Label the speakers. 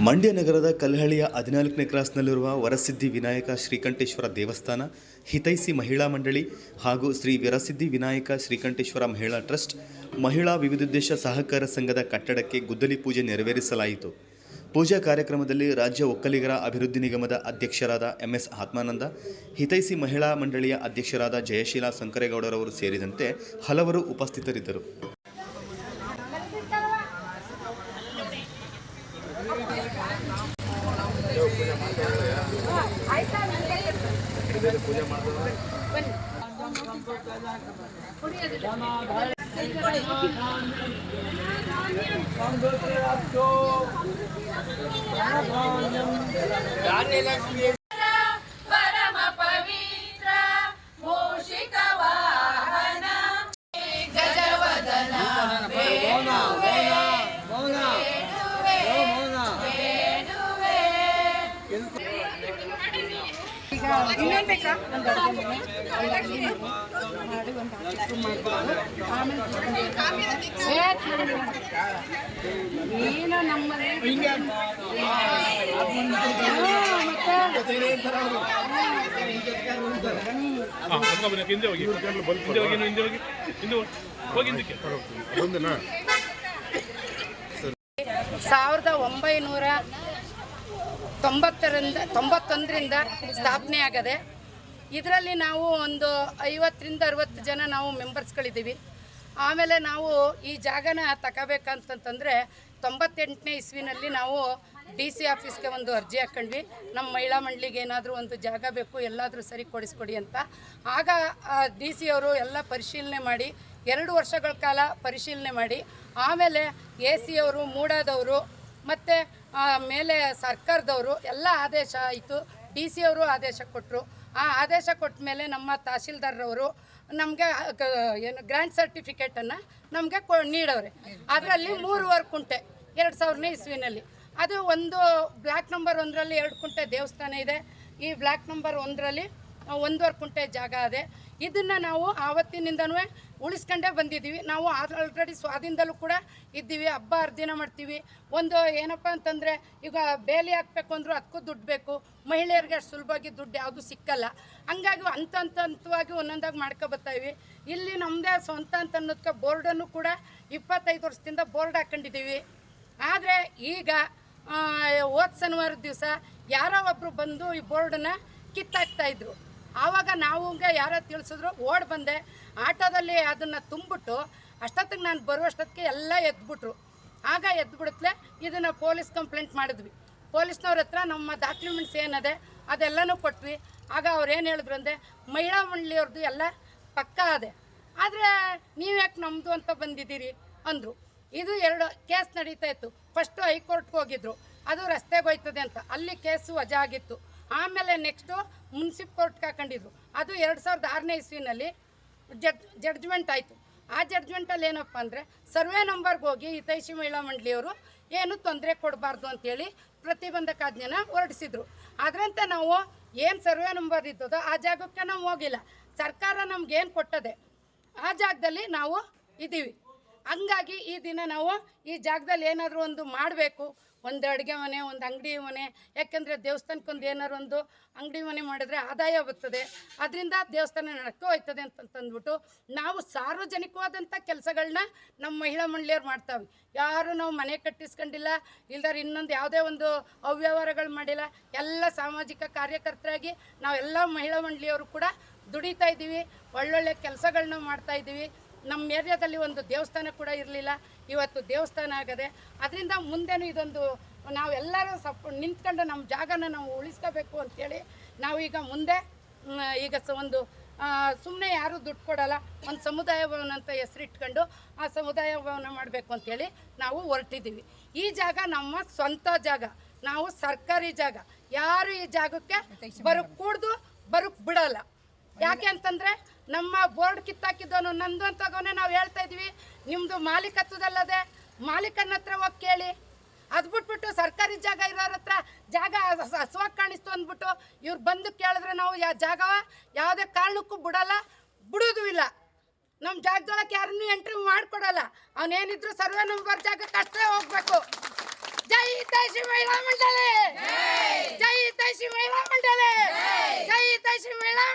Speaker 1: ಮಂಡ್ಯ ನಗರದ ಕಲ್ಹಳ್ಳಿಯ ಹದಿನಾಲ್ಕನೇ ಕ್ರಾಸ್ನಲ್ಲಿರುವ ವರಸಿದ್ಧಿ ವಿನಾಯಕ ಶ್ರೀಕಂಠೇಶ್ವರ ದೇವಸ್ಥಾನ ಹಿತೈಸಿ ಮಹಿಳಾ ಮಂಡಳಿ ಹಾಗೂ ಶ್ರೀ ವರಸಿದ್ಧಿ ವಿನಾಯಕ ಶ್ರೀಕಂಠೇಶ್ವರ ಮಹಿಳಾ ಟ್ರಸ್ಟ್, ಮಹಿಳಾ ವಿವಿಧೋದ್ದೇಶ ಸಹಕಾರ ಸಂಘದ ಕಟ್ಟಡಕ್ಕೆ ಗುದ್ದಲಿ ಪೂಜೆ ನೆರವೇರಿಸಲಾಯಿತು. ಪೂಜಾ ಕಾರ್ಯಕ್ರಮದಲ್ಲಿ ರಾಜ್ಯ ಒಕ್ಕಲಿಗರ ಅಭಿವೃದ್ಧಿ ನಿಗಮದ ಅಧ್ಯಕ್ಷರಾದ ಎಂಎಸ್ ಆತ್ಮಾನಂದ ಹಿತೈಸಿ ಮಹಿಳಾ ಮಂಡಳಿಯ ಅಧ್ಯಕ್ಷರಾದ ಜಯಶೀಲ ಸಂಕರೇಗೌಡರವರು ಸೇರಿದಂತೆ ಹಲವರು ಉಪಸ್ಥಿತರಿದ್ದರು.
Speaker 2: ધાન્ય લક્ષ્મી
Speaker 3: ಇನ್ನೊಂದು ಬೇಕಾ? ಏನು ನಮ್ಮಲ್ಲಿ
Speaker 4: ಹಿಂದೆ ಹೋಗಿ. ಹಿಂದೆ ಹೋಗಿ ಹಿಂದೆ ಹೋಗಿ. ಹಿಂದೆ ಹೋಗಿ. ಹೋಗಿ ಹಿಂದಕ್ಕೆ.
Speaker 3: ಸಾವಿರದ ಒಂಬೈನೂರ ತೊಂಬತ್ತರಿಂದ, ತೊಂಬತ್ತೊಂದರಿಂದ ಸ್ಥಾಪನೆ ಆಗದೆ, ಇದರಲ್ಲಿ ನಾವು ಒಂದು ಐವತ್ತರಿಂದ ಅರವತ್ತು ಜನ ನಾವು ಮೆಂಬರ್ಸ್ಗಳಿದ್ದೀವಿ ಆಮೇಲೆ ನಾವು ಈ ಜಾಗನ ತಗೋಬೇಕಂತಂತಂದರೆ ತೊಂಬತ್ತೆಂಟನೇ ಇಸ್ವಿನಲ್ಲಿ ನಾವು ಡಿ ಸಿ ಆಫೀಸ್ಗೆ ಒಂದು ಅರ್ಜಿ ಹಾಕ್ಕೊಂಡ್ವಿ. ನಮ್ಮ ಮಹಿಳಾ ಮಂಡಳಿಗೆ ಏನಾದರೂ ಒಂದು ಜಾಗ ಬೇಕು, ಎಲ್ಲಾದರೂ ಸರಿ ಕೊಡಿಸ್ಕೊಡಿ ಅಂತ. ಆಗ ಡಿ ಸಿ ಅವರು ಎಲ್ಲ ಪರಿಶೀಲನೆ ಮಾಡಿ, ಎರಡು ವರ್ಷಗಳ ಕಾಲ ಪರಿಶೀಲನೆ ಮಾಡಿ, ಆಮೇಲೆ ಎ ಸಿ ಅವರು, ಮೂಡಾದವರು, ಮತ್ತು ಮೇಲೆ ಸರ್ಕಾರದವರು ಎಲ್ಲ ಆದೇಶ ಆಯಿತು ಡಿ ಸಿ ಅವರು ಆದೇಶ ಕೊಟ್ಟರು ಆ ಆದೇಶ ಕೊಟ್ಟ ಮೇಲೆ ನಮ್ಮ ತಹಶೀಲ್ದಾರ್ರವರು ನಮಗೆ ಏನು ಗ್ರ್ಯಾಂಡ್ ಸರ್ಟಿಫಿಕೇಟನ್ನು ನಮಗೆ ಕೊ, ನೀಡವ್ರೆ. ಅದರಲ್ಲಿ ಮೂರುವರೆ ಕುಂಟೆ, ಎರಡು ಸಾವಿರನೇ ಇಸ್ವಿನಲ್ಲಿ. ಅದು ಒಂದು ಬ್ಲ್ಯಾಕ್ ನಂಬರ್ ಒಂದರಲ್ಲಿ ಎರಡು ಕುಂಟೆ ದೇವಸ್ಥಾನ ಇದೆ. ಈ ಬ್ಲ್ಯಾಕ್ ನಂಬರ್ ಒಂದರಲ್ಲಿ ಒಂದೂವರೆ ಕುಂಟೆ ಜಾಗ ಇದೆ. ಇದನ್ನು ನಾವು ಆವತ್ತಿನಿಂದನೂ ಉಳಿಸ್ಕೊಂಡೇ ಬಂದಿದ್ದೀವಿ. ನಾವು ಆಲ್ರೆಡಿ ಸ್ವಾಧೀನದಲ್ಲೂ ಕೂಡ ಇದ್ದೀವಿ. ಹಬ್ಬ ಹರಿದಿನ ಮಾಡ್ತೀವಿ. ಒಂದು ಏನಪ್ಪ ಅಂತಂದರೆ, ಈಗ ಬೇಲಿ ಹಾಕಬೇಕು ಅಂದರೂ ಅದಕ್ಕೂ ದುಡ್ಡು ಬೇಕು. ಮಹಿಳೆಯರಿಗೆ ಅಷ್ಟು ಸುಲಭವಾಗಿ ದುಡ್ಡು ಯಾವುದೂ ಸಿಕ್ಕಲ್ಲ. ಹಂಗಾಗಿ ಹಂತ ಹಂತ ಹಂತವಾಗಿ ಒಂದೊಂದಾಗಿ ಮಾಡ್ಕೊಬರ್ತಾಯಿವಿ ಇಲ್ಲಿ ನಮ್ಮದೇ ಸ್ವಂತ ಅಂತ ಅನ್ನೋದಕ್ಕೆ ಬೋರ್ಡನ್ನು ಕೂಡ ಇಪ್ಪತ್ತೈದು ವರ್ಷದಿಂದ ಬೋರ್ಡ್ ಹಾಕ್ಕೊಂಡಿದ್ದೀವಿ ಆದರೆ ಈಗ ಹೋದ ಶನಿವಾರದ ದಿವಸ ಯಾರೋ ಒಬ್ಬರು ಬಂದು ಈ ಬೋರ್ಡನ್ನ ಕಿತ್ತಾಕ್ತಾಯಿದ್ರು ಆವಾಗ ನಾವು ಯಾರೋ ತಿಳಿಸಿದ್ರು, ಓಡ್ ಬಂದೆ. ಆಟೋದಲ್ಲಿ ಅದನ್ನು ತುಂಬಿಟ್ಟು ಅಷ್ಟೊತ್ತಿಗೆ ನಾನು ಬರುವಷ್ಟೊತ್ತಿಗೆ ಎಲ್ಲ ಎದ್ಬಿಟ್ರು. ಆಗ ಎದ್ಬಿಡುತ್ತಲೇ ಇದನ್ನು ಪೊಲೀಸ್ ಕಂಪ್ಲೇಂಟ್ ಮಾಡಿದ್ವಿ. ಪೊಲೀಸ್ನವ್ರ ಹತ್ರ ನಮ್ಮ ಡಾಕ್ಯುಮೆಂಟ್ಸ್ ಏನಿದೆ ಅದೆಲ್ಲನೂ ಕೊಟ್ವಿ. ಆಗ ಅವ್ರು ಏನು ಹೇಳಿದ್ರು ಅಂದರೆ, ಮಹಿಳಾ ಮಂಡಳಿಯವ್ರದ್ದು ಎಲ್ಲ ಪಕ್ಕಾ ಅದೆ. ಆದರೆ ನೀವು ಯಾಕೆ ನಮ್ಮದು ಅಂತ ಬಂದಿದ್ದೀರಿ? ಅಂದರು. ಇದು ಎರಡು ಕೇಸ್ ನಡೀತಾ ಇತ್ತು. ಫಸ್ಟು ಹೈಕೋರ್ಟ್ಗೆ ಹೋಗಿದ್ರು. ಅದು ರಸ್ತೆಗೆ ಹೋಯ್ತದೆ ಅಂತ. ಅಲ್ಲಿ ಕೇಸು ವಜಾ ಆಗಿತ್ತು. ಆಮೇಲೆ ನೆಕ್ಸ್ಟು ಮುನ್ಸಿಪ್ ಕೋರ್ಟ್ಗೆ ಹಾಕೊಂಡಿದ್ರು. ಅದು ಎರಡು ಸಾವಿರದ ಆರನೇ ಇಸ್ವಿನಲ್ಲಿ ಜಡ್ ಜಡ್ಜ್ಮೆಂಟ್ ಆಯಿತು. ಆ ಜಡ್ಜ್ಮೆಂಟಲ್ಲಿ ಏನಪ್ಪ ಅಂದರೆ ಸರ್ವೆ ನಂಬರ್ಗೆ ಹೋಗಿ ಹಿತೈಷಿ ಮಹಿಳಾ ಮಂಡಳಿಯವರು ಏನು ತೊಂದರೆ ಕೊಡಬಾರ್ದು ಅಂತೇಳಿ ಪ್ರತಿಬಂಧಕಾಜ್ಞೆನ ಹೊರಡಿಸಿದ್ರು. ಅದರಂತೆ ನಾವು ಏನು ಸರ್ವೆ ನಂಬರ್ ಇದ್ದದೋ ಆ ಜಾಗಕ್ಕೆ ನಾವು ಹೋಗಿಲ್ಲ. ಸರ್ಕಾರ ನಮ್ಗೇನು ಕೊಟ್ಟದೆ? ಆ ಜಾಗದಲ್ಲಿ ನಾವು ಇದ್ದೀವಿ ಹಂಗಾಗಿ ಈ ದಿನ ನಾವು ಈ ಜಾಗದಲ್ಲಿ ಏನಾದರೂ ಒಂದು ಮಾಡಬೇಕು. ಒಂದು ಅಡುಗೆ ಮನೆ, ಒಂದು ಅಂಗಡಿ ಮನೆ, ಯಾಕೆಂದರೆ ದೇವಸ್ಥಾನಕ್ಕೊಂದು ಏನಾದ್ರು ಒಂದು ಅಂಗಡಿ ಮನೆ ಮಾಡಿದ್ರೆ ಆದಾಯ ಬರ್ತದೆ. ಅದರಿಂದ ದೇವಸ್ಥಾನ ನಡ್ಕೋ ಹೋಯ್ತದೆ ಅಂತಂದ್ಬಿಟ್ಟು ನಾವು ಸಾರ್ವಜನಿಕವಾದಂಥ ಕೆಲಸಗಳನ್ನ ನಮ್ಮ ಮಹಿಳಾ ಮಂಡಳಿಯವ್ರು ಮಾಡ್ತಾವೆ. ಯಾರು ನಾವು ಮನೆ ಕಟ್ಟಿಸ್ಕೊಂಡಿಲ್ಲ, ಇಲ್ದಾರೆ ಇನ್ನೊಂದು ಯಾವುದೇ ಒಂದು ಅವ್ಯವಹಾರಗಳು ಮಾಡಿಲ್ಲ. ಎಲ್ಲ ಸಾಮಾಜಿಕ ಕಾರ್ಯಕರ್ತರಾಗಿ ನಾವೆಲ್ಲ ಮಹಿಳಾ ಮಂಡಳಿಯವರು ಕೂಡ ದುಡಿತಾ ಇದ್ದೀವಿ. ಒಳ್ಳೊಳ್ಳೆ ಕೆಲಸಗಳನ್ನ ಮಾಡ್ತಾ ಇದ್ದೀವಿ. ನಮ್ಮ ಏರಿಯಾದಲ್ಲಿ ಒಂದು ದೇವಸ್ಥಾನ ಕೂಡ ಇರಲಿಲ್ಲ. ಇವತ್ತು ದೇವಸ್ಥಾನ ಆಗದೆ. ಅದರಿಂದ ಮುಂದೆನೂ ಇದೊಂದು ನಾವೆಲ್ಲರೂ ಸಪ್ ನಿಂತ್ಕೊಂಡು ನಮ್ಮ ಜಾಗನ ನಾವು ಉಳಿಸ್ಕೋಬೇಕು ಅಂಥೇಳಿ ನಾವು ಈಗ ಮುಂದೆ ಈಗ ಸ ಒಂದು ಸುಮ್ಮನೆ ಯಾರೂ ದುಡ್ಡು ಕೊಡಲ್ಲ. ಒಂದು ಸಮುದಾಯ ಭವನ ಅಂತ ಹೆಸರಿಟ್ಕೊಂಡು ಆ ಸಮುದಾಯ ಭವನ ಮಾಡಬೇಕು ಅಂಥೇಳಿ ನಾವು ಹೊರಟಿದ್ದೀವಿ. ಈ ಜಾಗ ನಮ್ಮ ಸ್ವಂತ ಜಾಗ. ನಾವು ಸರ್ಕಾರಿ ಜಾಗ. ಯಾರು ಈ ಜಾಗಕ್ಕೆ ಬರೋಕ್ಕೆ ಕೂಡ್ದು ಬರೋಕ್ಕೆ ಬಿಡಲ್ಲ. ಯಾಕೆ ಅಂತಂದ್ರೆ ನಮ್ಮ ಬೋರ್ಡ್ ಕಿತ್ತಾಕಿದ್ದವನು ನಂದು ಅಂತಗೋನೆ ನಾವು ಹೇಳ್ತಾ ಇದೀವಿ ನಿಮ್ಮದು ಮಾಲೀಕತ್ವದಲ್ಲದೆ ಮಾಲೀಕನ ಹತ್ರ ಹೋಗಿ ಕೇಳಿ. ಅದು ಬಿಟ್ಬಿಟ್ಟು ಸರ್ಕಾರಿ ಜಾಗ ಇರೋರ ಹತ್ರ ಜಾಗ ಹಸುವಾಗಿ ಕಾಣಿಸ್ತು ಅಂದ್ಬಿಟ್ಟು ಇವ್ರು ಬಂದು ಕೇಳಿದ್ರೆ ನಾವು ಯಾ ಜಾಗ ಯಾವುದೇ ಕಾರಣಕ್ಕೂ ಬಿಡಲ್ಲ. ಬಿಡೋದು ಇಲ್ಲ. ನಮ್ಮ ಜಾಗದೊಳಗೆ ಯಾರನ್ನೂ ಎಂಟ್ರಿ ಮಾಡಿಕೊಡಲ್ಲ. ಅವನೇನಿದ್ರು ಸರ್ವೆ ನಂಬರ್ ಜಾಗಕ್ಕೆ ಅಷ್ಟೇ ಹೋಗ್ಬೇಕು. ಜೈ ಹಿತೈಷಿ ಮಹಿಳಾ ಮಂಡಳಿ! ಜೈ ಹಿತೈಷಿ ಮಹಿಳಾ ಮಂಡಳಿ! ಜೈ ಹಿತೈಷಿ ಮಹಿಳಾ